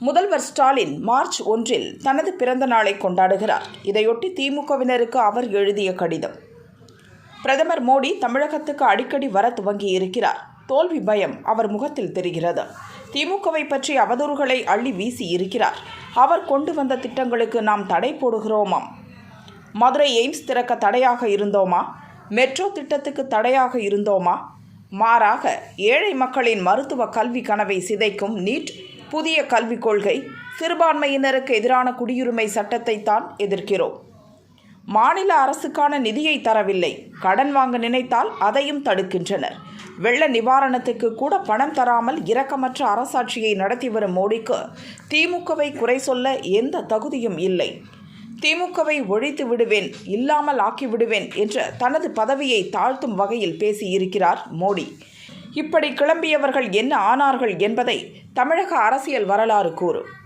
முதல்வர் ஸ்டாலின் மார்ச் ஒன்றில் தனது பிறந்த நாளை கொண்டாடுகிறார். இதையொட்டி திமுகவினருக்கு அவர் எழுதிய கடிதம். பிரதமர் மோடி தமிழகத்துக்கு அடிக்கடி வர துவங்கி இருக்கிறார் தோல்வி பயம் அவர் முகத்தில் தெரிகிறது. திமுகவை பற்றி அவதூறுகளை அள்ளி வீசி இருக்கிறார். அவர் கொண்டு வந்த திட்டங்களுக்கு நாம் தடை போடுகிறோமாம்? மதுரை எய்ம்ஸ் திறக்க தடையாக இருந்தோமா? மெட்ரோ திட்டத்துக்கு தடையாக இருந்தோமா? மாறாக ஏழை மக்களின் மருத்துவ கல்வி கனவை சிதைக்கும் நீட் புதிய கல்விக் கொள்கை சிறுபான்மையினருக்கு எதிரான குடியுரிமை சட்டத்தை தான் எதிர்க்கிறோம். மாநில அரசுக்கான நிதியை தரவில்லை. கடன் வாங்க நினைத்தால் அதையும் தடுக்கின்றனர். வெள்ள நிவாரணத்துக்கு கூட பணம் தராமல் இரக்கமற்ற அரசாட்சியை நடத்தி வரும் மோடிக்கு திமுகவை குறை சொல்ல எந்த தகுதியும் இல்லை. திமுகவை ஒழித்து விடுவேன் இல்லாமல் ஆக்கி விடுவேன் என்ற தனது பதவியை தாழ்த்தும் வகையில் பேசியிருக்கிறார் மோடி. இப்படி கிளம்பியவர்கள் என்ன ஆனார்கள் என்பதை தமிழக அரசியல் வரலாறு கூறும்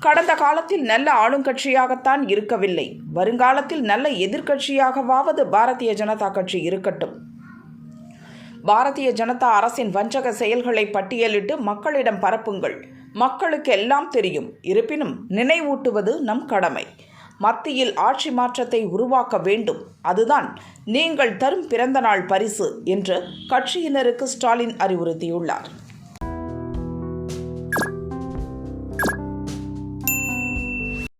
கடந்த காலத்தில் நல்ல ஆளுங்கட்சியாகத்தான் இருக்கவில்லை. வருங்காலத்தில் நல்ல எதிர்க்கட்சியாகவாவது பாரதிய ஜனதா கட்சி இருக்கட்டும். பாரதிய ஜனதா அரசின் வஞ்சக செயல்களை பட்டியலிட்டு மக்களிடம் பரப்புங்கள். மக்களுக்கு எல்லாம் தெரியும். இருப்பினும் நினைவூட்டுவது நம் கடமை. மத்தியில் ஆட்சி மாற்றத்தை உருவாக்க வேண்டும். அதுதான் நீங்கள் தரும் பிறந்தநாள் பரிசு என்று கட்சியினருக்கு ஸ்டாலின் அறிவுறுத்தியுள்ளார்.